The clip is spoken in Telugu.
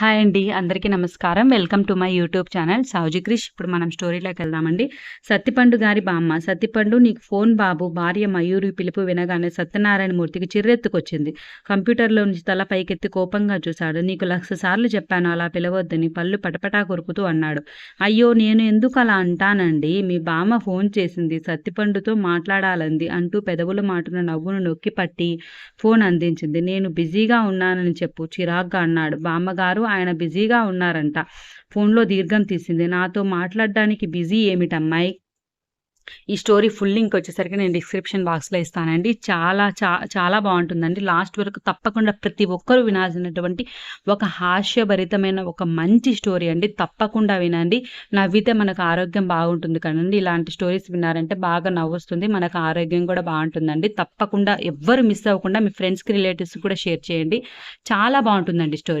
హాయ్ అండి అందరికీ నమస్కారం. Welcome to my YouTube channel సావుజీ Krish. ఇప్పుడు మనం స్టోరీలోకి వెళ్దామండి. సత్తిపండు గారి బామ్మ. సత్తిపండు నీకు ఫోన్ బాబు భార్య మయూరి పిలుపు వినగానే సత్యనారాయణ మూర్తికి చిర్రెత్తుకొచ్చింది. కంప్యూటర్లో నుంచి తల పైకెత్తి కోపంగా చూశాడు. నీకు లక్ష సార్లు చెప్పాను అలా పిలవద్దని పళ్ళు పటపటా కొరుకుతూ అన్నాడు. అయ్యో నేను ఎందుకు అలా అంటానండి? మీ బామ్మ ఫోన్ చేసింది సత్తిపండుతో మాట్లాడాలంది అంటూ పెదవుల మాటను నవ్వును నొక్కి పట్టి ఫోన్ అందించింది. నేను బిజీగా ఉన్నానని చెప్పు చిరాగ్గా అన్నాడు. బామ్మగారు ఆయన బిజీగా ఉన్నారంట. ఫోన్లో దీర్ఘం తీసింది. నాతో మాట్లాడడానికి బిజీ ఏమిటమ్మాయి? ఈ స్టోరీ ఫుల్ లింక్ వచ్చేసరికి నేను డిస్క్రిప్షన్ బాక్స్లో ఇస్తానండి. చాలా చా చాలా బాగుంటుందండి. లాస్ట్ వరకు తప్పకుండా ప్రతి ఒక్కరూ వినాల్సినటువంటి ఒక హాస్యభరితమైన ఒక మంచి స్టోరీ అండి. తప్పకుండా వినండి. నవ్వితే మనకు ఆరోగ్యం బాగుంటుంది కదండి. ఇలాంటి స్టోరీస్ విన్నారంటే బాగా నవ్వుస్తుంది. మనకు ఆరోగ్యం కూడా బాగుంటుందండి. తప్పకుండా ఎవ్వరు మిస్ అవ్వకుండా మీ ఫ్రెండ్స్కి రిలేటివ్స్ కూడా షేర్ చేయండి. చాలా బాగుంటుందండి స్టోరీ.